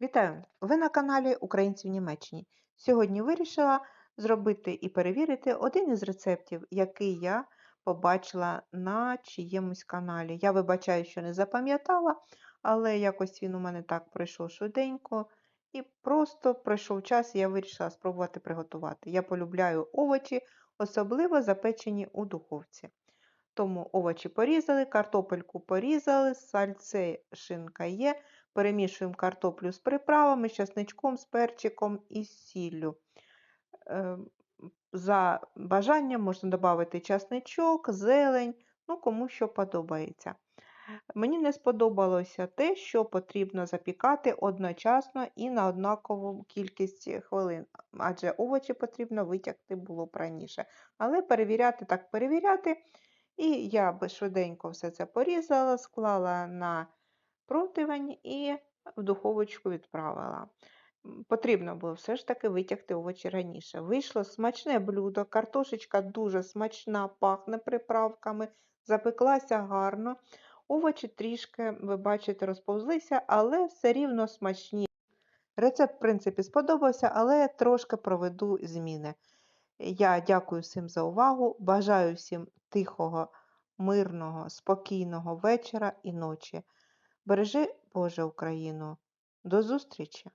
Вітаю! Ви на каналі Українці в Німеччині. Сьогодні вирішила зробити і перевірити один із рецептів, який я побачила на чиємусь каналі. Я вибачаю, що не запам'ятала, але якось він у мене так пройшов швиденько. І просто пройшов час, і я вирішила спробувати приготувати. Я полюбляю овочі, особливо запечені у духовці. Тому овочі порізали, картопельку порізали, сальце, шинка є. Перемішуємо картоплю з приправами, з часничком, з перчиком і з сіллю. Е, За бажанням можна додати часничок, зелень, ну кому що подобається. Мені не сподобалося те, що потрібно запікати одночасно і на однакову кількість хвилин, адже овочі потрібно витягти було раніше. Але перевіряти так перевіряти. І я би швиденько все це порізала, склала на противень і в духовочку відправила. Потрібно було все ж таки витягти овочі раніше. Вийшло смачне блюдо, картошечка дуже смачна, пахне приправками, запеклася гарно. Овочі трішки, ви бачите, розповзлися, але все рівно смачні. Рецепт, в принципі, сподобався, але трошки проведу зміни. Я дякую всім за увагу. Бажаю всім тихого, мирного, спокійного вечора і ночі. Бережи Боже Україну. До зустрічі!